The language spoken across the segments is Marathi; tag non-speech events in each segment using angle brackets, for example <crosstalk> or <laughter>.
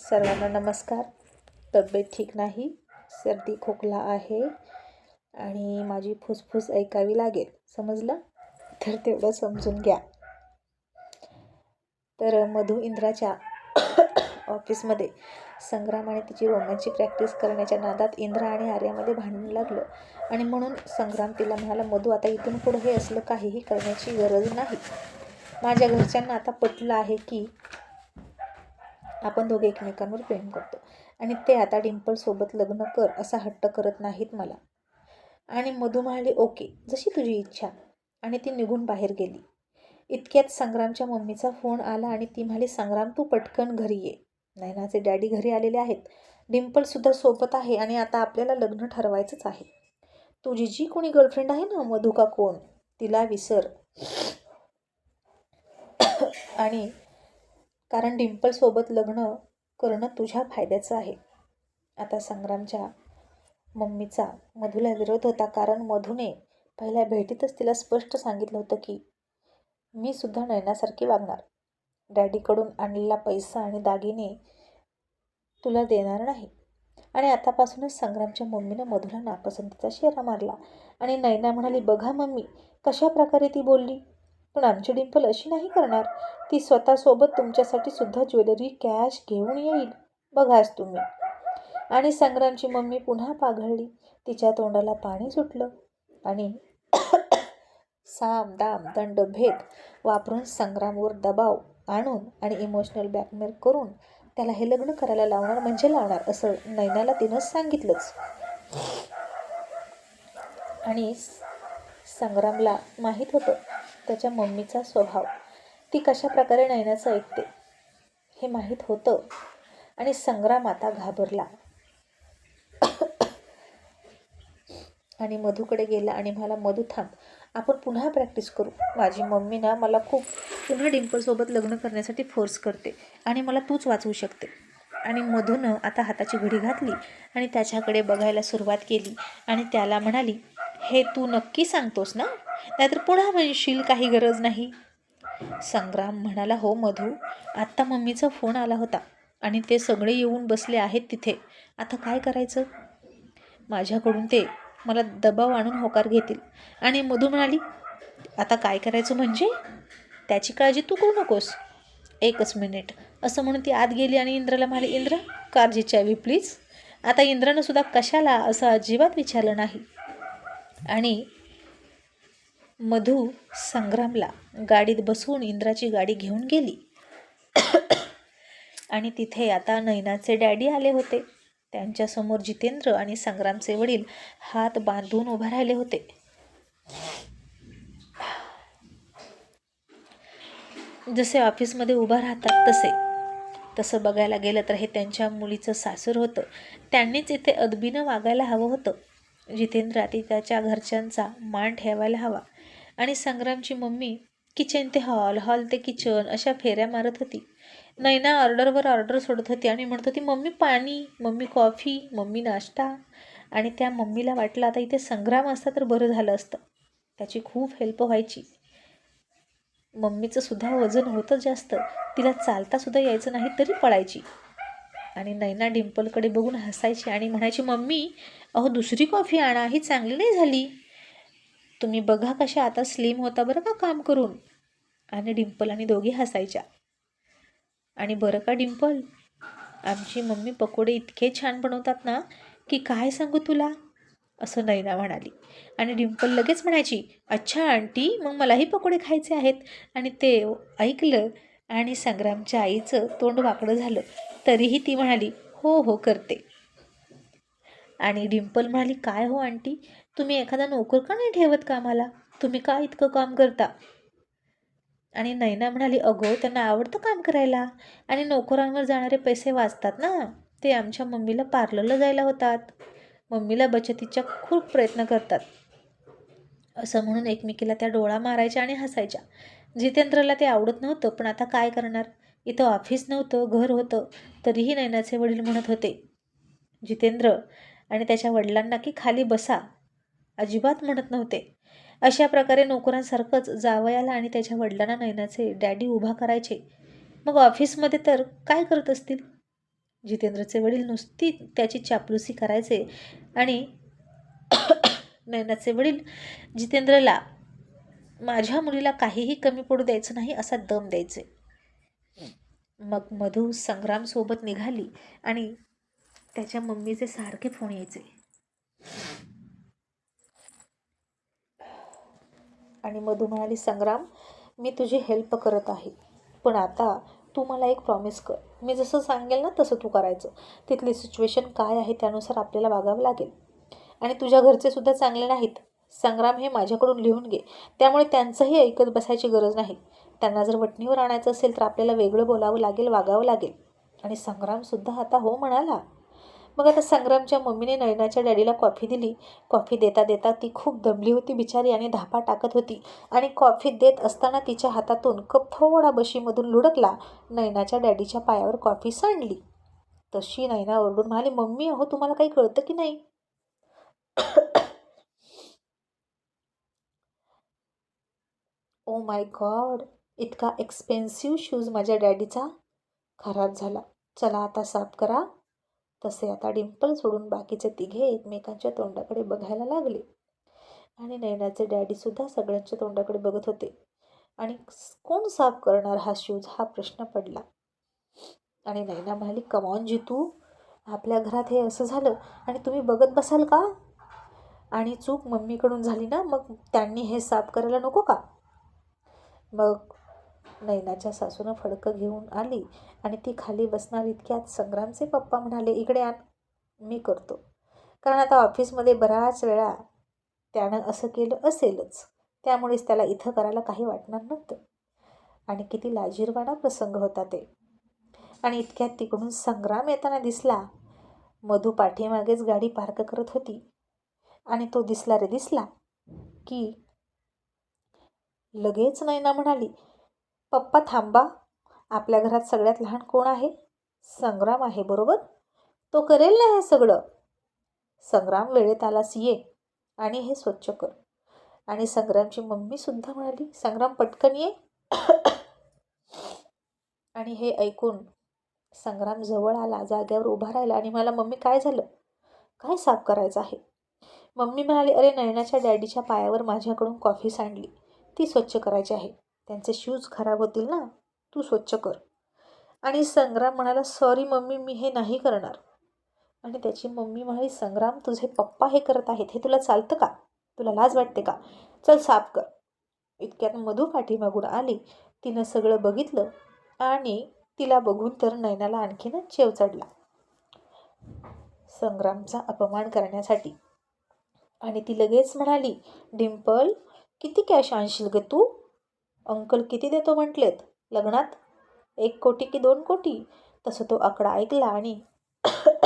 सर्वांना नमस्कार. तब्येत ठीक नाही सर्दी खोकला आहे आणि माझी फुसफुस ऐकावी लागेल समजलं? तर तेवढं समजून घ्या. तर मधु इंद्राच्या ऑफिसमध्ये संग्राम आणि तिची रोमांची प्रॅक्टिस करण्याच्या नादात इंद्रा आणि आर्यामध्ये भांडण लागलं आणि म्हणून संग्राम तिला म्हणाला मधू आता इथून पुढं हे असलं काहीही करण्याची गरज नाही. माझ्या घरच्यांना आता पटलं आहे की आपण दोघे एकमेकांवर प्रेम करतो. आणि ते आता डिंपलसोबत लग्न कर असा हट्ट करत नाहीत मला. आणि मधू म्हणाली ओके जशी तुझी इच्छा. आणि ती निघून बाहेर गेली. इतक्यात संग्रामच्या मम्मीचा फोन आला आणि ती म्हणाली संग्राम तू पटकन घरी ये. नैनाचे डॅडी घरी आलेले आहेत. डिंपलसुद्धा सोबत आहे आणि आता आपल्याला लग्न ठरवायचंच आहे. तुझी जी कोणी गर्लफ्रेंड आहे ना मधुका कोण? तिला विसर. आणि कारण डिम्पलसोबत लग्न करणं तुझ्या फायद्याचं आहे. आता संग्रामच्या मम्मीचा मधूला विरोध होता कारण मधूने पहिल्या भेटीतच तिला स्पष्ट सांगितलं होतं की मी सुद्धा नयनासारखी वागणार. डॅडीकडून आणलेला पैसा आणि दागिने तुला देणार नाही. आणि आतापासूनच संग्रामच्या मम्मीनं मधुला नापसंतीचा शेरा मारला आणि नैना म्हणाली बघा मम्मी कशा प्रकारे ती बोलली? पण आमची डिंपल अशी नाही करणार. ती स्वतःसोबत तुमच्यासाठी सुद्धा ज्वेलरी कॅश घेऊन येईल. बघाच तुम्ही. आणि संग्रामची मम्मी पुन्हा पाघळली. तिच्या तोंडाला पाणी सुटलं. आणि <coughs> साम दाम दंड भेद वापरून संग्रामवर दबाव आणून आणि इमोशनल ब्लॅकमेल करून त्याला हे लग्न करायला लावणार म्हणजे लावणार असं नैनाला तिनंच सांगितलंच. आणि संग्रामला माहीत होतं त्याच्या मम्मीचा स्वभाव. ती कशा प्रकारे नयनाचं ऐकते? हे माहीत होतं. आणि संग्राम आता घाबरला. आणि मधूकडे गेला आणि मला मधू थांब आपण पुन्हा प्रॅक्टिस करू. माझी मम्मी ना मला खूप पुन्हा डिंपलसोबत लग्न करण्यासाठी फोर्स करते आणि मला तूच वाचवू शकते. आणि मधूनं आता हाताची घडी घातली आणि त्याच्याकडे बघायला सुरुवात केली आणि त्याला म्हणाली हे तू नक्की सांगतोस ना? नाहीतर पुन्हा म्हणशील काही गरज नाही. संग्राम म्हणाला हो मधू. आत्ता मम्मीचा फोन आला होता आणि ते सगळे येऊन बसले आहेत तिथे. आता काय करायचं? माझ्याकडून ते मला दबाव आणून होकार घेतील. आणि मधू म्हणाली आता काय करायचं म्हणजे? त्याची काळजी तू करू नकोस. एकच मिनिट. असं म्हणून ती आत गेली आणि इंद्राला म्हणाली इंद्र कारची चावी प्लीज. आता इंद्रानं सुद्धा कशाला असं अजिबात विचारलं नाही. आणि मधू संग्रामला गाडीत बसवून इंद्राची गाडी घेऊन गेली. आणि तिथे आता नैनाचे डॅडी आले होते. त्यांच्यासमोर जितेंद्र आणि संग्रामचे वडील हात बांधून उभे राहिले होते. जसे ऑफिसमध्ये उभं राहतात तसे. तसं बघायला गेलं तर हे त्यांच्या मुलीचं सासूर होतं. त्यांनीच इथे अदबीनं वागायला हवं होतं. जितेंद्र आधी त्याच्या घरच्यांचा मान ठेवायला हवा. आणि संग्रामची मम्मी किचन ते हॉल हॉल ते किचन अशा फेऱ्या मारत होती. नैना ऑर्डरवर ऑर्डर सोडत होती आणि म्हणत होती मम्मी पाणी मम्मी कॉफी मम्मी नाश्ता. आणि त्या मम्मीला वाटलं आता इथे संग्राम असता तर बरं झालं असतं. त्याची खूप हेल्प व्हायची. मम्मीचं सुद्धा वजन होतं जास्त. तिला चालतासुद्धा यायचं नाही तरी पळायची. आणि नैना डिंपलकडे बघून हसायची आणि म्हणायची मम्मी अहो दुसरी कॉफी आणा ही चांगली नाही झाली. तुम्ही बघा कशा आता स्लिम होता बरं का काम करून. आणि डिंपल आणि दोघी हसायच्या. आणि बरं का डिंपल आमची मम्मी पकोडे इतके छान बनवतात ना की काय सांगू तुला? असं नैना म्हणाली. आणि डिंपल लगेच म्हणायची अच्छा आंटी मग मलाही पकोडे खायचे आहेत. आणि ते ऐकलं आणि संग्रामच्या आईचं तोंड वाकडं झालं. तरीही ती म्हणाली हो हो करते. आणि डिंपल म्हणाली काय हो आंटी? तुम्ही एखादा नोकर का नाही ठेवत कामाला? तुम्ही का इतकं काम करता? आणि नैना म्हणाली अगो त्यांना आवडतं काम करायला. आणि नोकरांवर जाणारे पैसे वाचतात ना. ते आमच्या मम्मीला पार्लरला जायला होतात. मम्मीला बचतीच्या खूप प्रयत्न करतात. असं म्हणून एकमेकीला त्या डोळा मारायच्या आणि हसायच्या. जितेंद्रला ते आवडत नव्हतं पण आता काय करणार? इथं ऑफिस नव्हतं घर होतं तरीही नैनाचे वडील म्हणत होते जितेंद्र आणि त्याच्या वडिलांना की खाली बसा. अजिबात म्हणत नव्हते. अशा प्रकारे नोकरांसारखंच जावयाला आणि त्याच्या वडिलांना नैनाचे डॅडी उभा करायचे. मग ऑफिसमध्ये तर काय करत असतील? जितेंद्रचे वडील नुसती त्याची चापलुसी करायचे आणि <coughs> नैनाचे वडील जितेंद्रला माझ्या मुलीला काहीही कमी पडू द्यायचं नाही असा दम द्यायचे. मग मधू संग्रामसोबत निघाली आणि त्याच्या मम्मीचे सारखे फोन यायचे. आणि मधू म्हणाली संग्राम मी तुझी हेल्प करत आहे. पण आता तू मला एक प्रॉमिस कर. मी जसं सांगेल ना तसं तू करायचं. तिथली सिच्युएशन काय आहे त्यानुसार आपल्याला वागावं लागेल. आणि तुझ्या घरचे सुद्धा चांगले नाहीत. संग्राम हे माझ्याकडून लिहून घे. त्यामुळे त्यांचंही ऐकत बसायची गरज नाही. त्यांना जर वटणीवर आणायचं असेल तर आपल्याला वेगळं बोलावं लागेल वागावं लागेल. आणि संग्रामसुद्धा आता हो म्हणाला. मग आता संग्रामच्या मम्मीने नयनाच्या डॅडीला कॉफी दिली. कॉफी देता देता ती खूप दमली होती बिचारी आणि धापा टाकत होती. आणि कॉफी देत असताना तिच्या हातातून कप थोडा बशीमधून लुडकला. नयनाच्या डॅडीच्या पायावर कॉफी सांडली. तशी नयना ओरडून म्हणाली मम्मी अहो तुम्हाला काही कळतं की नाही? ओ माय गॉड इतका एक्सपेन्सिव्ह शूज माझ्या डॅडीचा खराब झाला. चला आता साफ करा. तसे आता डिंपल सोडून बाकीचे तिघे एकमेकांच्या तोंडाकडे बघायला लागले. आणि नैनाचे डॅडीसुद्धा सगळ्यांच्या तोंडाकडे बघत होते. आणि कोण साफ करणार हा शूज हा प्रश्न पडला. आणि नैना म्हणाली कमॉन जितू. आपल्या घरात हे असं झालं आणि तुम्ही बघत बसाल का? आणि चूक मम्मीकडून झाली ना मग त्यांनी हे साफ करायला नको का? मग नैनाच्या सासूनं फडकं घेऊन आली आणि ती खाली बसणार इतक्यात संग्रामचे पप्पा म्हणाले इकडे आण मी करतो. कारण आता ऑफिसमध्ये बराच वेळा त्यानं असं केलं असेलच. त्यामुळेच त्याला इथं करायला काही वाटणार नव्हतं. आणि किती लाजीरवाणा प्रसंग होता ते. आणि इतक्यात तिकडून संग्राम येताना दिसला. मधू पाठीमागेच गाडी पार्क करत होती. आणि तो दिसला रे दिसला की लगेच नैना म्हणाली पप्पा थांबा आपल्या घरात सगळ्यात लहान कोण आहे? संग्राम आहे बरोबर? तो करेल ना हे सगळं? संग्राम वेळेत आलास ये आणि हे स्वच्छ कर. आणि संग्रामची मम्मीसुद्धा म्हणाली संग्राम पटकन ये. <clears throat> आणि हे ऐकून संग्राम जवळ आला जाग्यावर उभा राहिला आणि मला मम्मी काय झालं? काय साफ करायचं आहे? मम्मी म्हणाली अरे नयनाच्या डॅडीच्या पायावर माझ्याकडून कॉफी सांडली. ती स्वच्छ करायची आहे. त्यांचे शूज खराब होतील ना? तू स्वच्छ कर. आणि संग्राम म्हणाला सॉरी मम्मी मी हे नाही करणार. आणि त्याची मम्मी म्हणाली संग्राम तुझे पप्पा हे करत आहेत. हे तुला चालतं का? तुला लाज वाटते का? चल साफ कर. इतक्यात मधू पाठीमागून आली. तिनं सगळं बघितलं आणि तिला बघून तर नयनाला आणखीनच चेव चढला. संग्रामचा अपमान करण्यासाठी. आणि ती लगेच म्हणाली डिम्पल किती कॅश आणशील ग तू? अंकल किती देतो म्हटलेत? लग्नात? एक कोटी की दोन कोटी? तसं तो आकडा ऐकला आणि <coughs>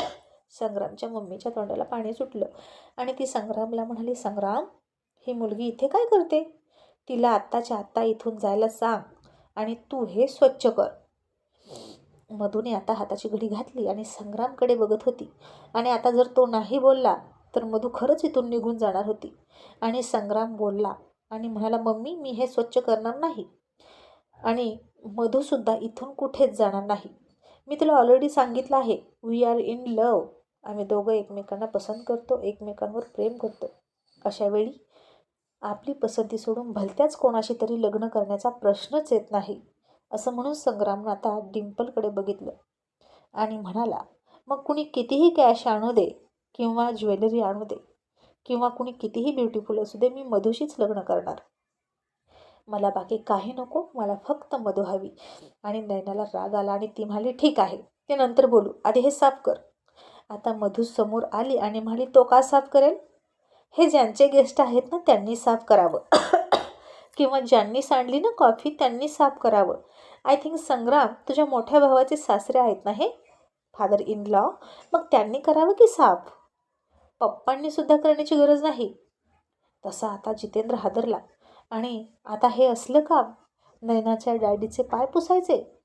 संग्रामच्या मम्मीच्या तोंडाला पाणी सुटलं. आणि ती संग्रामला म्हणाली संग्राम ही मुलगी इथे काय करते? तिला आत्ताच्या आत्ता इथून जायला सांग आणि तू हे स्वच्छ कर. मधूने आता हाताची घडी घातली आणि संग्रामकडे बघत होती. आणि आता जर तो नाही बोलला तर मधू खरंच इथून निघून जाणार होती. आणि संग्राम बोलला आणि म्हणाला मम्मी मी हे स्वच्छ करणार नाही. आणि मधूसुद्धा इथून कुठेच जाणार नाही. मी तुला ऑलरेडी सांगितलं आहे वी आर इन लव आम्ही दोघं एकमेकांना पसंत करतो एकमेकांवर प्रेम करतो. अशावेळी आपली पसंती सोडून भलत्याच कोणाशी तरी लग्न करण्याचा प्रश्नच येत नाही असं म्हणून संग्रामनं आता डिम्पलकडे बघितलं. आणि म्हणाला मग कुणी कितीही कॅश आणू दे किंवा ज्वेलरी आणू दे किंवा कुणी कितीही ब्युटिफुल असू दे मी मधुशीच लग्न करणार. मला बाकी काही नको मला फक्त मधू हवी. आणि नैनाला राग आला आणि ती म्हणाली ठीक आहे. ते नंतर बोलू आधी हे साफ कर. आता मधू समोर आली आणि म्हणाली तो का साफ करेल? हे ज्यांचे गेस्ट आहेत ना त्यांनी साफ करावं. <coughs> किंवा ज्यांनी सांडली ना कॉफी त्यांनी साफ करावं. आय थिंक संग्राम तुझ्या मोठ्या भावाचे सासरे आहेत ना हे? फादर इन लॉ मग त्यांनी करावं की साफ? पप्पांनी सुद्धा करण्याची गरज नाही. तसा आता जितेंद्र हादरला. आणि आता हे असलं काम? नयनाच्या डॅडीचे पाय पुसायचे?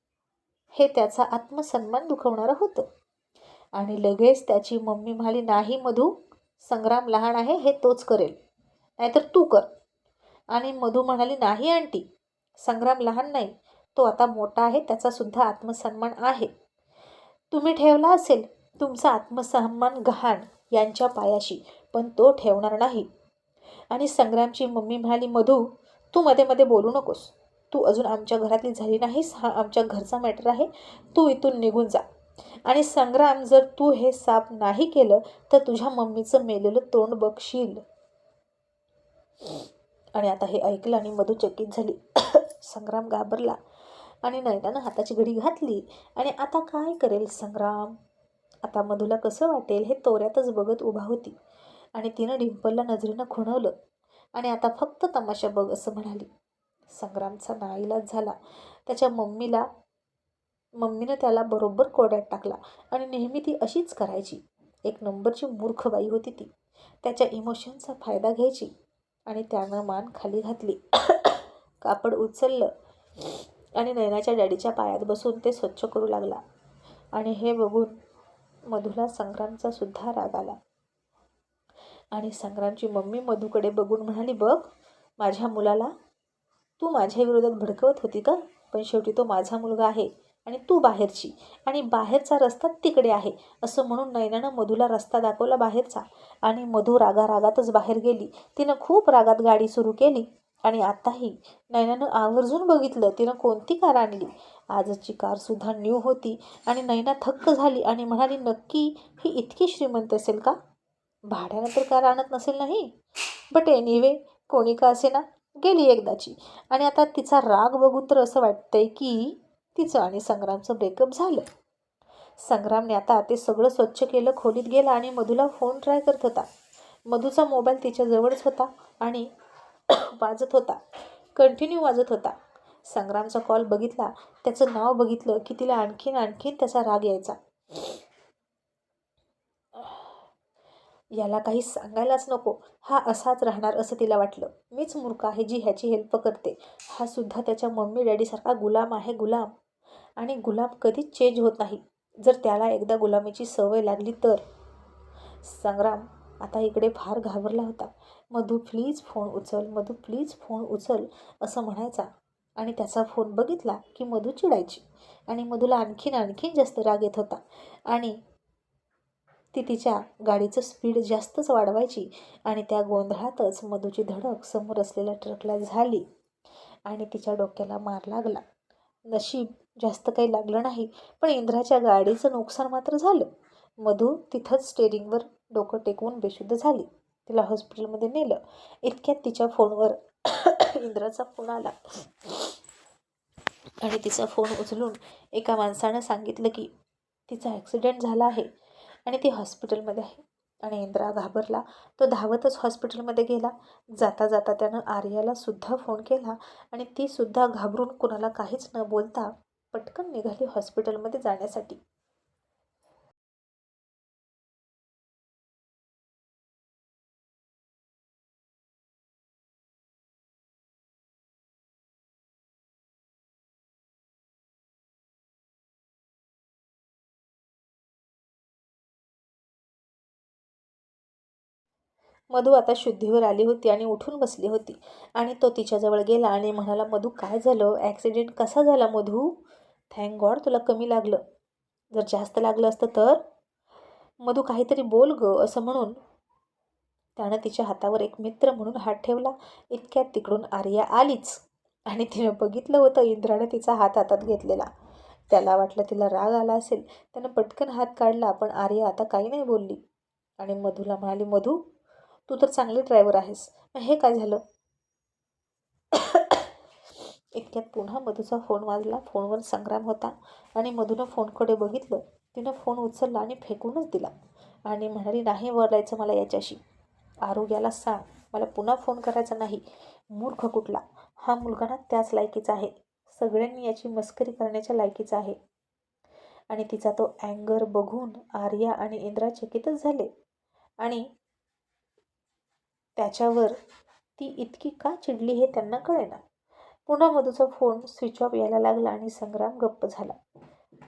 हे त्याचा आत्मसन्मान दुखवणारं होतं. आणि लगेच त्याची मम्मी म्हणाली नाही मधू संग्राम लहान आहे हे तोच करेल. नाहीतर तू कर. आणि मधू म्हणाली नाही आंटी संग्राम लहान नाही. तो आता मोठा आहे त्याचासुद्धा आत्मसन्मान आहे. तुम्ही ठेवला असेल तुमचा आत्मसन्मान गहाण. यांच्या पायाशी पण तो ठेवणार नाही. आणि संग्रामची मम्मी म्हणाली मधू तू मध्ये मध्ये बोलू नकोस. तू अजून आमच्या घरातली झाली नाहीस. हा आमच्या घरचा मॅटर आहे. तू इथून निघून जा. आणि संग्राम जर तू हे साफ नाही केलं तर तुझ्या मम्मीचं मेलेलं तोंड बघशील. आणि आता हे ऐकलं आणि मधू चकित झाली. <coughs> संग्राम घाबरला आणि नयनानं हाताची घडी घातली. आणि आता काय करेल संग्राम? आता मधूला कसं वाटेल हे तोऱ्यातच बघत उभा होती. आणि तिनं डिंपलला नजरेनं खुणवलं आणि आता फक्त तमाशा बघ असं म्हणाली. संग्रामचा नाईलाज झाला. त्याच्या मम्मीला मम्मीनं त्याला बरोबर कोड्यात टाकला आणि नेहमी ती अशीच करायची. एक नंबरची मूर्ख बाई होती ती. त्याच्या इमोशनचा फायदा घ्यायची आणि त्यानं मान खाली घातली. <coughs> कापड उचललं आणि नयनाच्या डॅडीच्या पायात बसून ते स्वच्छ करू लागला. आणि हे बघून मधूला संग्रामचा सुद्धा राग आला. आणि संग्रामची मम्मी मधूकडे बघून म्हणाली बघ माझ्या मुलाला तू माझ्या विरोधात भडकवत होती का? पण शेवटी तो माझा मुलगा आहे आणि तू बाहेरची आणि बाहेरचा रस्ता तिकडे आहे. असं म्हणून नैनानं मधूला रस्ता दाखवला बाहेरचा. आणि मधू रागारागातच बाहेर गेली. तिनं खूप रागात गाडी सुरू केली. आणि आताही नैनानं आवर्जून बघितलं तिनं कोणती कार आणली? आजची कारसुद्धा न्यू होती आणि नैना थक्क झाली आणि म्हणाली नक्की ही इतकी श्रीमंत असेल का? भाड्यानं तर कार आणत नसेल नाही. बट एनिवे कोणी का असे ना गेली एकदाची. आणि आता तिचा राग बघून तर असं वाटतंय की तिचं आणि संग्रामचं ब्रेकअप झालं. संग्रामने आता ते सगळं स्वच्छ केलं खोलीत गेला आणि मधूला फोन ट्राय करत होता. मधूचा मोबाईल तिच्याजवळच होता आणि वाजत होता. कंटिन्यू वाजत होता. संग्रामचा कॉल बघितला. त्याचं नाव बघितलं की तिला आणखीन आणखीन त्याचा राग यायचा. याला काही सांगायलाच नको. हा असाच राहणार असं तिला वाटलं. मीच मूर्ख आहे जी ह्याची हेल्प करते. हा सुद्धा त्याच्या मम्मी डॅडीसारखा गुलाम आहे गुलाम. आणि गुलाम कधीच चेंज होत नाही. जर त्याला एकदा गुलामीची सवय लागली तर. संग्राम आता इकडे फार घाबरला होता. मधू प्लीज फोन उचल मधू प्लीज फोन उचल असं म्हणायचा. आणि त्याचा फोन बघितला की मधू चिडायची. आणि मधूला आणखीन आणखीन जास्त राग येत होता. आणि ती तिच्या गाडीचं स्पीड जास्तच वाढवायची. आणि त्या गोंधळातच मधूची धडक समोर असलेल्या ट्रकला झाली. आणि तिच्या डोक्याला मार लागला. नशीब जास्त काही लागलं नाही पण इंद्राच्या गाडीचं नुकसान मात्र झालं. मधू तिथंच स्टेरिंगवर डोकं टेकवून बेशुद्ध झाली. तिला हॉस्पिटलमध्ये नेलं. इतक्यात तिच्या फोनवर <coughs> इंद्राचा फोन आला. आणि तिचा फोन उचलून एका माणसानं सांगितलं की तिचा ॲक्सिडेंट झाला आहे आणि ती हॉस्पिटलमध्ये आहे. आणि इंद्रा घाबरला. तो धावतच हॉस्पिटलमध्ये गेला. जाता जाता त्यानं आर्याला सुद्धा फोन केला आणि ती सुद्धा घाबरून कुणाला काहीच न बोलता पटकन निघाली हॉस्पिटलमध्ये जाण्यासाठी. मधू आता शुद्धीवर आली होती आणि उठून बसली होती. आणि तो तिच्याजवळ गेला आणि म्हणाला मधू काय झालं? ॲक्सिडेंट कसा झाला मधू? थँक गॉड तुला कमी लागलं. जर जास्त लागलं असतं तर? मधू काहीतरी बोल ग असं म्हणून. त्यानं तिच्या हातावर एक मित्र म्हणून हात ठेवला. इतक्यात तिकडून आर्या आलीच. आणि तिनं बघितलं होतं इंद्रानं तिचा हात हातात घेतलेला. त्याला वाटलं तिला राग आला असेल. त्यानं पटकन हात काढला पण आर्या आता काही नाही बोलली. आणि मधूला म्हणाली मधू तू तर चांगली ड्रायव्हर आहेस. हे काय झालं? इतक्यात पुन्हा मधूचा फोन वाजला. फोनवर संग्राम होता आणि मधूनं फोनकडे बघितलं. तिनं फोन उचलला आणि फेकूनच दिला. आणि म्हणाली नाही वरलायचं मला याच्याशी. आरोग्याला सांग. मला पुन्हा फोन करायचा नाही. मूर्ख कुठला? हा मुलगा ना त्याच लायकीचा आहे. सगळ्यांनी याची मस्करी करण्याच्या लायकीचा आहे. आणि तिचा तो अँगर बघून आर्या आणि इंद्रा चकितच झाले. आणि त्याच्यावर ती इतकी का चिडली हे त्यांना कळेना. पुन्हा मधूचा फोन स्विच ऑफ यायला लागला आणि संग्राम गप्प झाला.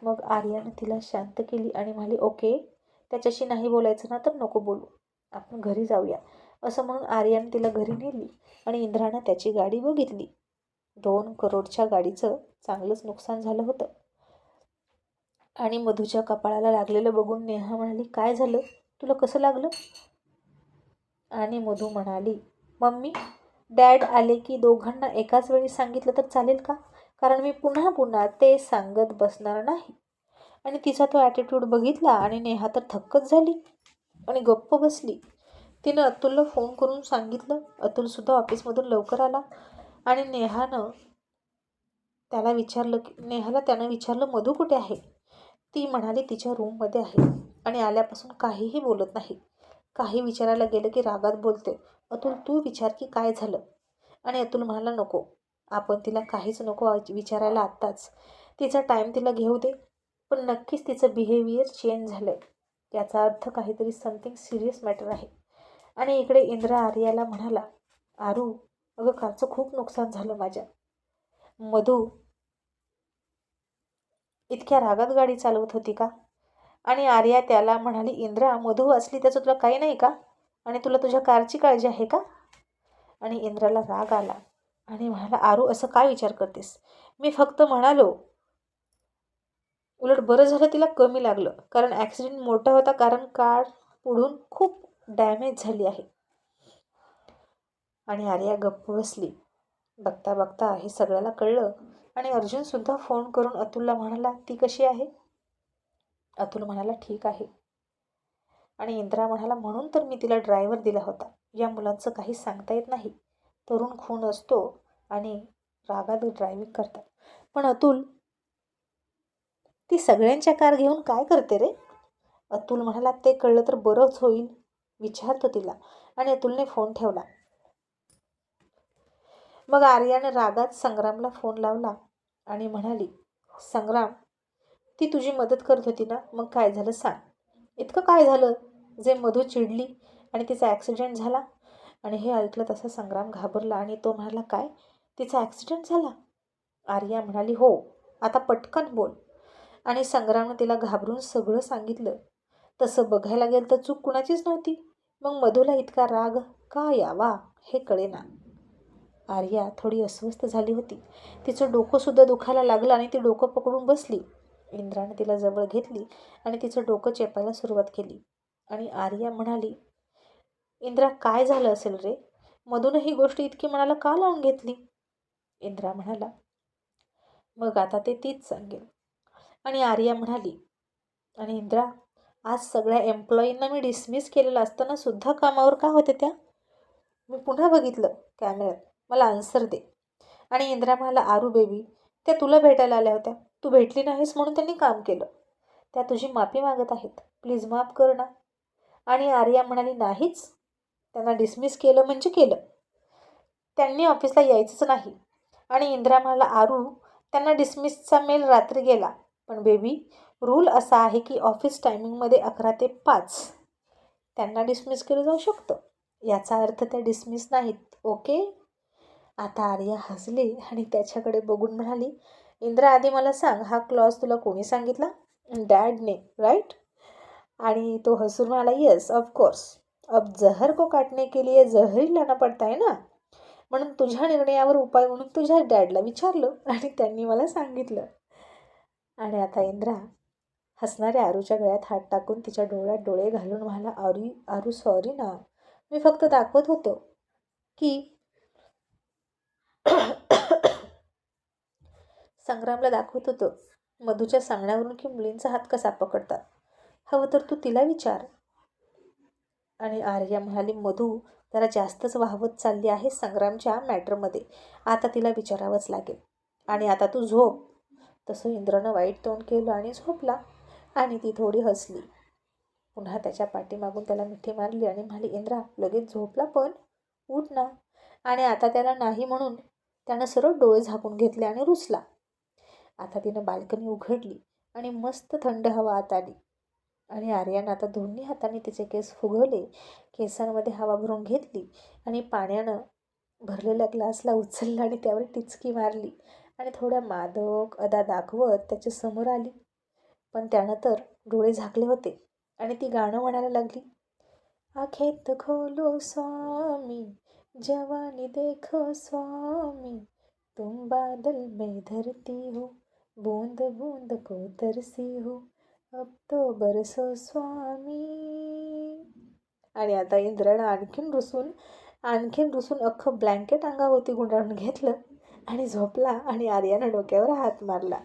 मग आर्यानं तिला शांत केली आणि म्हणाली ओके त्याच्याशी नाही बोलायचं ना तर नको बोलू. आपण घरी जाऊया. असं म्हणून आर्यानं तिला घरी नेली आणि इंद्रानं त्याची गाडी बघितली. दोन करोडच्या गाडीचं चांगलंच नुकसान झालं होतं. आणि मधूच्या कपाळाला लागलेलं बघून नेहा म्हणाली काय झालं? तुला कसं लागलं? आणि मधू म्हणाली मम्मी डॅड आले की दोघांना एकाच वेळी सांगितलं तर चालेल का? कारण मी पुन्हा पुन्हा ते सांगत बसणार नाही. आणि तिचा तो ॲटिट्यूड बघितला आणि नेहा तर थक्कच झाली आणि गप्प बसली. तिनं अतुलला फोन करून सांगितलं. अतुलसुद्धा ऑफिसमधून लवकर आला आणि नेहानं त्याला विचारलं की नेहाला त्यानं विचारलं मधू कुठे आहे? ती म्हणाली तिच्या रूममध्ये आहे आणि आल्यापासून काहीही बोलत नाही. काही विचारायला गेलं की रागात बोलते. अतुल तू विचार की काय झालं? आणि अतुल म्हणाला नको. आपण तिला काहीच नको विचारायला आत्ताच. तिचा टाईम तिला घेऊ दे. पण नक्कीच तिचं बिहेवियर चेंज झालं आहे याचा अर्थ काहीतरी समथिंग सिरियस मॅटर आहे. आणि इकडे इंद्रा आर्याला म्हणाला आरू अगं कालचं खूप नुकसान झालं माझ्या. मधू इतक्या रागात गाडी चालवत होती का? आणि आर्या त्याला म्हणाली इंद्रा मधू असली त्याचं तुला काही नाही का? आणि तुला तुझ्या कारची काळजी आहे का? आणि इंद्राला राग आला आणि म्हणाला आरू असं काय विचार करतेस? मी फक्त म्हणालो उलट बरं झालं तिला कमी लागलं कारण ॲक्सिडेंट मोठा होता कारण कार पुढून खूप डॅमेज झाली आहे. आणि आर्या गप्प बसली. बघता बघता हे सगळ्याला कळलं आणि अर्जुनसुद्धा फोन करून अतुलला म्हणाला ती कशी आहे? अतुल म्हणाला ठीक आहे. आणि इंद्रा म्हणाला म्हणून तर मी तिला ड्रायव्हर दिला होता. या मुलांचं काही सांगता येत नाही. तरुण खून असतो आणि रागात ड्रायव्हिंग करतात. पण अतुल ती सगळ्यांच्या कार घेऊन काय करते रे? अतुल म्हणाला ते कळलं तर बरंच होईल विचारतो तिला. आणि अतुलने फोन ठेवला. मग आर्याने रागात संग्रामला फोन लावला आणि म्हणाली संग्राम ती तुझी मदत करत होती ना? मग काय झालं सांग. इतकं काय झालं? जे मधू चिडली आणि तिचा ॲक्सिडेंट झाला? आणि हे ऐकलं तसा संग्राम घाबरला आणि तो म्हणाला काय? तिचा ॲक्सिडेंट झाला? आर्या म्हणाली हो. आता पटकन बोल. आणि संग्रामनं तिला घाबरून सगळं सांगितलं. तसं बघायला गेलं तर चूक कुणाचीच नव्हती. मग मधूला इतका राग का यावा? हे कळेना. आर्या थोडी अस्वस्थ झाली होती. तिचं डोकंसुद्धा दुखायला लागलं आणि ती डोकं पकडून बसली. इंद्राने तिला जवळ घेतली आणि तिचं डोकं चेपायला सुरुवात केली. आणि आर्या म्हणाली इंद्रा काय झालं असेल रे? मधून ही गोष्ट इतकी मनाला का लावून घेतली? इंद्रा म्हणाला मग आता ते तीच सांगेल आणि आर्या म्हणाली आणि इंद्रा आज सगळ्या एम्प्लॉईंना मी डिसमिस केलेलं असताना सुद्धा कामावर का होते त्या? मी पुन्हा बघितलं कॅमेऱ्यात. मला आन्सर दे. आणि इंद्रा म्हणाला आरू बेबी त्या तुला भेटायला आल्या होत्या. तू भेटली नाहीस म्हणून त्यांनी काम केलं. त्या तुझी माफी मागत आहेत. प्लीज माफ कर ना. आणि आर्या म्हणाली नाहीच. त्यांना डिसमिस केलं म्हणजे केलं. त्यांनी ऑफिसला यायचंच नाही. आणि इंद्रा म्हणाला आरू त्यांना डिसमिसचा मेल रात्री गेला. पण बेबी रूल असा आहे की ऑफिस टायमिंगमध्ये अकरा ते पाच. त्यांना डिसमिस केलं जाऊ शकतं. याचा अर्थ त्या डिसमिस नाहीत. ओके? आता आर्या हसली आणि त्याच्याकडे बघून म्हणाली इंद्रा आधी मला सांग हा क्लॉज तुला कोणी सांगितला? डॅडने राईट आणि तो हसून म्हणाला येस ऑफकोर्स अब जहर को काटने के लिए जहरी लाना पडता है ना? म्हणून तुझ्या निर्णयावर उपाय म्हणून तुझ्या डॅडला विचारलं आणि त्यांनी मला सांगितलं. आणि आता इंद्रा हसणाऱ्या आरूच्या गळ्यात हात टाकून तिच्या डोळ्यात डोळे घालून म्हणाला आरू आरू सॉरी ना. मी फक्त दाखवत होतो की संग्रामला दाखवत होतं. मधूच्या सांगण्यावरून की मुलींचा हात कसा पकडतात. हवं तर तू तिला विचार. आणि आर्या म्हणाली मधू जरा जास्तच वाहवत चालली आहे संग्रामच्या मॅटरमध्ये. आता तिला विचारावंच लागेल. आणि आता तू झोप. तसं इंद्रानं वाईट तोंड केलं आणि झोपला. आणि ती थोडी हसली. पुन्हा त्याच्या पाठीमागून त्याला मिठी मारली आणि म्हणाली इंद्रा लगेच झोपला पण? उठ ना. आणि आता त्याला नाही म्हणून त्यानं सरळ डोळे झाकून घेतले आणि रुसला. आता तिनं बाल्कनी उघडली आणि मस्त थंड हवा आत आली. आणि आर्यानं आता दोन्ही हाताने तिचे केस फुगवले केसांमध्ये हवा भरून घेतली आणि पाण्यानं भरलेल्या ग्लासला उचललं आणि त्यावर टिचकी मारली. आणि थोड्या मादक अदा दाखवत त्याच्यासमोर आली. पण त्यानं तर डोळे झाकले होते आणि ती गाणं म्हणायला लागली. आखेत खोलो स्वामी जवानी देखो स्वामी तुम बादल में धरती हो बूंद बूंद को तरसी हो अब तो बरसो स्वामी. आणि आता इंद्रानं आणखीन रुसून आणखीन रुसून अख्खं ब्लँकेट अंगावरती गुंडाळून घेतलं आणि झोपला आणि आर्यानं डोक्यावर हात मारला.